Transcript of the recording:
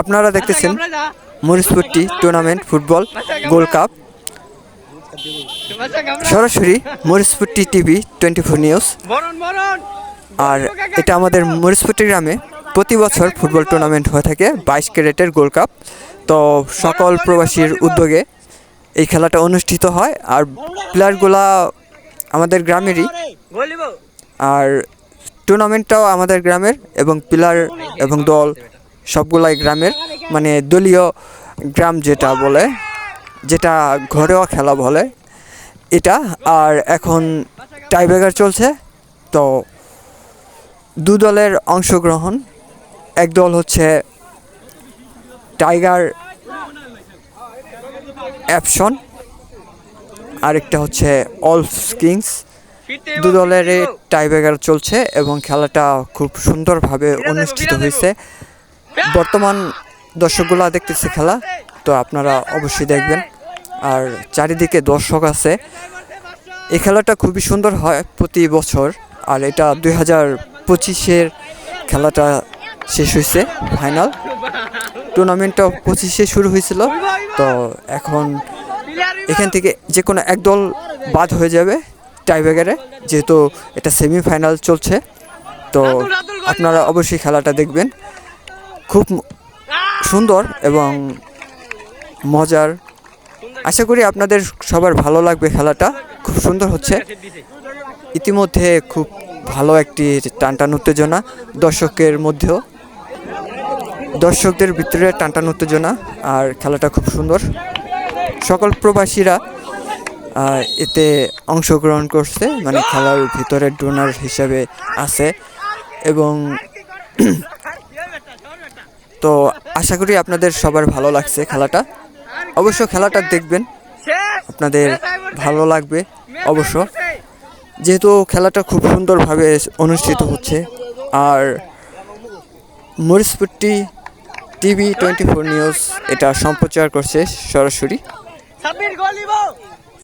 আপনারা দেখতেছেন Marichpatti tournament football gold cup. সরাসরি Marichpatti TV twenty four news. আর এটা আমাদের মরিচপট্টি গ্রামে প্রতি বছর ফুটবল টুর্নামেন্ট হয়ে থাকে বাইশ ক্যারেটের গোল্ড কাপ। তো সকল প্রবাসীর উদ্যোগে এই খেলাটা অনুষ্ঠিত হয় আর প্লেয়ারগুলা আমাদের গ্রামেরই। আর টুর্নামেন্টটাও আমাদের গ্রামের এবং প্লেয়ার এবং দল সবগুলাই গ্রামের মানে দলীয় গ্রাম যেটা বলে, যেটা ঘরোয়া খেলা বলে, এটা। আর এখন টাইব্রেকার চলছে, তো দু দলের অংশগ্রহণ। এক দল হচ্ছে টাইগার অ্যাপশন আরেকটা হচ্ছে অলফ কিংস দু দলের টাইব্রেকার চলছে এবং খেলাটা খুব সুন্দরভাবে অনুষ্ঠিত হয়েছে। বর্তমান দর্শকগুলা দেখতেছে খেলা, তো আপনারা অবশ্যই দেখবেন। আর চারিদিকে দর্শক আছে। এই খেলাটা খুবই সুন্দর হয় প্রতি বছর, আর এটা দুই হাজার পঁচিশের খেলাটা শেষ হয়েছে, ফাইনাল। টুর্নামেন্টটা পঁচিশে শুরু হয়েছিল, তো এখন এখান থেকে যে কোনো একদল বাদ হয়ে যাবে টাইব্রেকারে, যেহেতু এটা সেমিফাইনাল চলছে। তো আপনারা অবশ্যই খেলাটা দেখবেন। খুব সুন্দর এবং মজার। আশা করি আপনাদের সবার ভালো লাগবে খেলাটা। খুব সুন্দর হচ্ছে। ইতিমধ্যে খুব ভালো একটি টানটান উত্তেজনা দর্শকের মধ্যেও। দর্শকদের ভিতরে টানটান উত্তেজনা আর খেলাটা খুব সুন্দর। সকল প্রবাসীরা এতে অংশগ্রহণ করছে মানে খেলার ভিতরে ডোনার হিসাবে আছে এবং তো আশা করি আপনাদের সবার ভালো লাগছে খেলাটা। অবশ্য খেলাটা দেখবেন, আপনাদের ভালো লাগবে, অবশ্য। যেহেতু খেলাটা খুব সুন্দরভাবে অনুষ্ঠিত হচ্ছে, আর Marichpatti TV twenty four news এটা সম্প্রচার করছে সরাসরি।